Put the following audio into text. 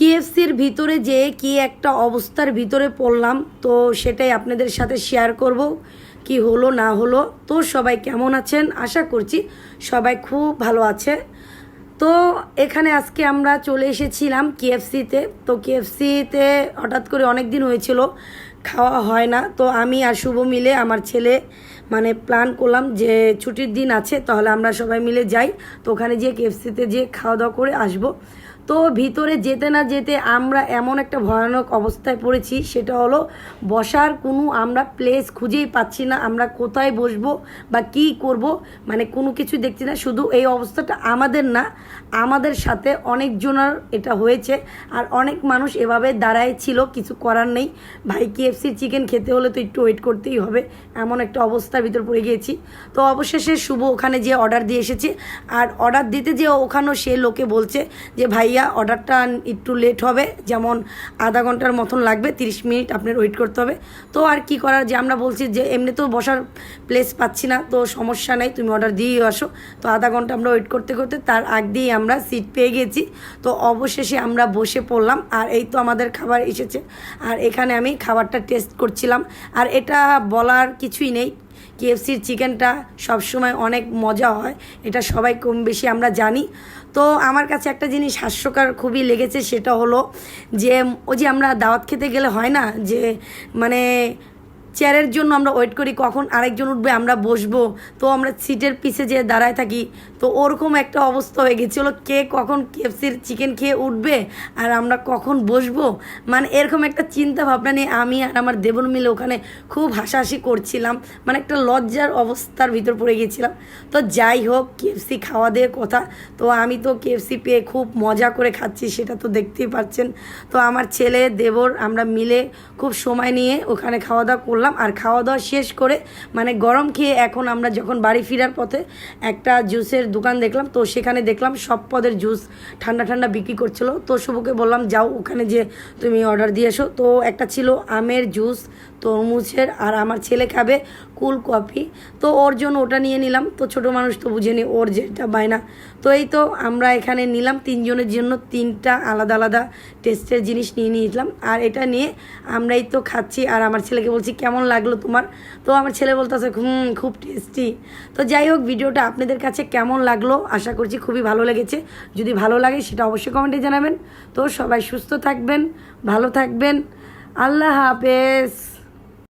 কেএফসির ভিতরে যে কি একটা অবস্থার ভিতরে পড়লাম, তো সেটাই আপনাদের সাথে শেয়ার করব, কি হলো, না হলো। তো সবাই কেমন আছেন? আশা করছি সবাই খুব ভালো আছে। তো এখানে আজকে আমরা চলে এসেছিলাম কেএফসিতে। তো কেএফসিতে হঠাৎ করে অনেক দিন হয়েছিল, খাওয়া হয় না। তো আমি আর শুভ মিলে আমার ছেলে মানে প্ল্যান করলাম যে ছুটির দিন আছে, তাহলে আমরা সবাই মিলে যাই। তো ওখানে যেয়ে কেএফসিতে যেয়ে খাওয়া দাওয়া করে আসব। তো ভিতরে যেতে না যেতে আমরা এমন একটা ভয়ানক অবস্থায় পড়েছি, সেটা হলো বসার কোনো আমরা প্লেস খুঁজেই পাচ্ছি না, আমরা কোথায় বসবো বা কি করব মানে কোনো কিছু দেখছি না। শুধু এই অবস্থাটা আমাদের না, আমাদের সাথে অনেকজনার এটা হয়েছে, আর অনেক মানুষ এভাবে দাঁড়ায় ছিল, কিছু করার নেই। ভাই কেএফসির চিকেন খেতে হলে তো একটু ওয়েট করতেই হবে, এমন একটা অবস্থার ভিতর পড়ে গিয়েছি। তো অবশেষে শুভ ওখানে যে অর্ডার দিয়ে এসেছে, আর অর্ডার দিতে যে ওখানেও সে লোকে বলছে যে, ভাইয়া অর্ডারটা একটু লেট হবে, যেমন আধা ঘণ্টার মতন লাগবে, তিরিশ মিনিট আপনার ওয়েট করতে হবে। তো আর কি করার, যে আমরা বলছি যে এমনি তো বসার প্লেস পাচ্ছি না, তো সমস্যা নেই, তুমি অর্ডার দিয়েই আসো। তো আধা ঘণ্টা আমরা ওয়েট করতে করতে তার আগ দিয়েই আমরা সিট পেয়ে গেছি। তো অবশেষে আমরা বসে পড়লাম, আর এই তো আমাদের খাবার এসেছে। আর এখানে আমি খাবারটা টেস্ট করছিলাম। আর এটা বলার কিছুই নেই। কেএফসির চিকেনটা সবসময় অনেক মজা হয়, এটা সবাই কম বেশি আমরা জানি। তো আমার কাছে একটা জিনিস হাস্যকর খুবই লেগেছে, সেটা হলো যে, ওই যে আমরা দাওয়াত খেতে গেলে হয় না যে মানে চেয়ারের জন্য আমরা ওয়েট করি, কখন আরেকজন উঠবে, আমরা বসবো। তো আমরা সিটের পিছে যে দাঁড়ায় থাকি, তো ওরকম একটা অবস্থা হয়ে গেছিল, কে কখন কেএফসির চিকেন খেয়ে উঠবে আর আমরা কখন বসবো। মানে এরকম একটা চিন্তা ভাবনা নিয়ে আমি আর আমার দেবর মিলে ওখানে খুব হাসাহাসি করছিলাম। মানে একটা লজ্জার অবস্থার ভিতর পড়ে গেছিলাম। তো যাই হোক, কেএফসি খাওয়া দিয়ে কথা, তো আমি তো কেএফসি পেয়ে খুব মজা করে খাচ্ছি, সেটা তো দেখতেই পাচ্ছেন। তো আমার ছেলে, দেবর, আমরা মিলে খুব সময় নিয়ে ওখানে খাওয়া দাওয়া করলাম আর খাওয়া দাওয়া শেষ করে মানে গরম খেয়ে এখন আমরা যখন বাড়ি ফেরার পথে একটা জুসের দোকান দেখলাম, তো সেখানে দেখলাম সব পদের জুস ঠান্ডা ঠান্ডা বিক্রি করছিল। তো শুভকে বললাম, যাও ওখানে যে তুমি অর্ডার দিয়ে এসো। তো একটা ছিল আমের জুস, তরমুজের, আর আমার ছেলে খাবে কুল কফি। তো ওর জন্য ওটা নিয়ে নিলাম। তো ছোট মানুষ তো বুঝেনি ওর যেটা বায়না। তো এই তো আমরা এখানে নিলাম তিনজনের জন্য তিনটা আলাদা আলাদা টেস্টের জিনিস নিয়ে নিয়েছিলাম আর এটা নিয়ে আমরাই তো খাচ্ছি। আর আমার ছেলেকে বলছি কেমন লাগল তোমার? তো আমার ছেলে বলতেছে, হুম, খুব টেস্টি তো যাই হোক, ভিডিওটা আপনাদের কাছে কেমন লাগল? আশা করছি খুবই ভালো লেগেছে। যদি ভালো লাগে, সেটা অবশ্যই কমেন্টে জানাবেন। তো সবাই সুস্থ থাকবেন, ভালো থাকবেন। আল্লাহ হাফেজ।